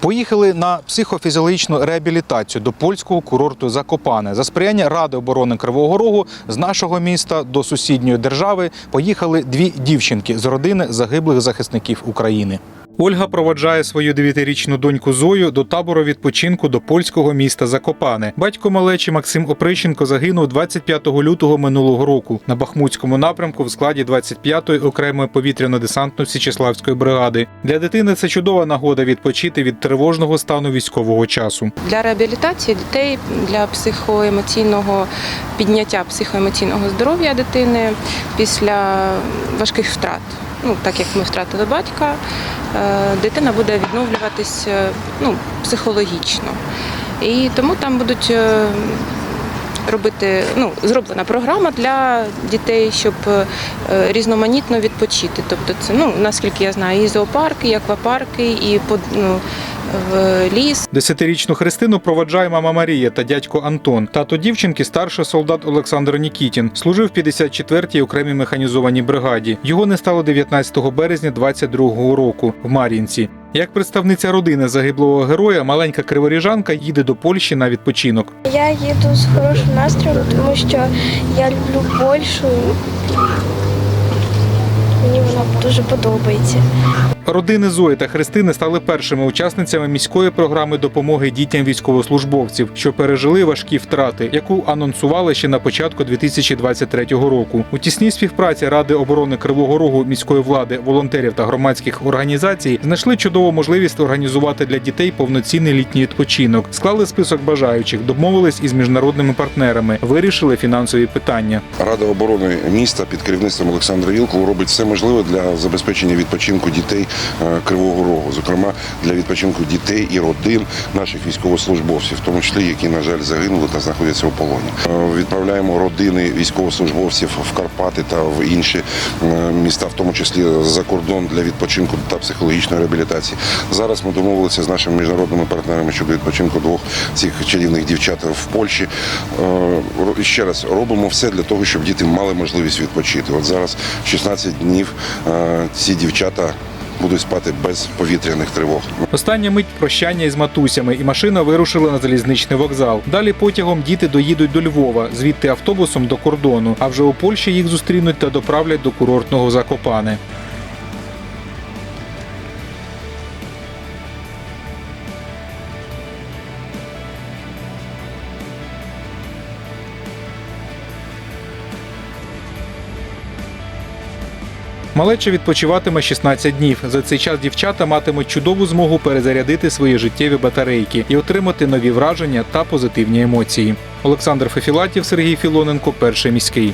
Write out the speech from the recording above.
Поїхали на психофізіологічну реабілітацію до польського курорту Закопане. За сприяння Ради оборони Кривого Рогу з нашого міста до сусідньої держави поїхали дві дівчинки з родини загиблих захисників України. Ольга проводжає свою дев'ятирічну доньку Зою до табору відпочинку до польського міста Закопане. Батько малечі Максим Оприщенко загинув 25 лютого минулого року на Бахмутському напрямку в складі 25-ї окремої повітряно-десантно Січеславської бригади. Для дитини це чудова нагода відпочити від тривожного стану військового часу. Для реабілітації дітей, для психоемоційного підняття психоемоційного здоров'я дитини після важких втрат. Ну, так як ми втратили батька, е, дитина буде відновлюватись е, ну, психологічно. І тому там будуть е, робити, ну, зроблена програма для дітей, щоб різноманітно відпочити. Тобто це, ну, наскільки я знаю, і зоопарки, і аквапарки, і ну, в ліс. Десятирічну Христину проводжає мама Марія та дядько Антон. Тато дівчинки старший солдат Олександр Нікітін. Служив в 54-й окремій механізованій бригаді. Його не стало 19 березня 22-го року в Мар'їнці. Як представниця родини загиблого героя, маленька криворіжанка їде до Польщі на відпочинок. Я їду з хорошим настроєм, тому що я люблю Польщу. Мені вона дуже подобається. Родини Зої та Христини стали першими учасницями міської програми допомоги дітям військовослужбовців, що пережили важкі втрати, яку анонсували ще на початку 2023 року. У тісній співпраці Ради оборони Кривого Рогу міської влади, волонтерів та громадських організацій знайшли чудову можливість організувати для дітей повноцінний літній відпочинок. Склали список бажаючих, домовились із міжнародними партнерами, вирішили фінансові питання. Рада оборони міста під керівництвом Олександра Вілкова робить все можливе для забезпечення відпочинку дітей Кривого Рогу, зокрема для відпочинку дітей і родин наших військовослужбовців, в тому числі які, на жаль, загинули та знаходяться у полоні. Е, Відправляємо родини військовослужбовців в Карпати та в інші е, міста, в тому числі за кордон для відпочинку та психологічної реабілітації. Зараз ми домовилися з нашими міжнародними партнерами щодо відпочинку двох цих чарівних дівчат в Польщі. Е, Ще раз робимо все для того, щоб діти мали можливість відпочити. От зараз 16 днів е, ці дівчата будуть спати без повітряних тривог. Остання мить прощання із матусями, і машина вирушила на залізничний вокзал. Далі потягом діти доїдуть до Львова, звідти автобусом до кордону. А вже у Польщі їх зустрінуть та доправлять до курортного Закопане. Малеча відпочиватиме 16 днів. За цей час дівчата матимуть чудову змогу перезарядити свої життєві батарейки і отримати нові враження та позитивні емоції. Олександр Фефілатів, Сергій Філоненко, перший міський.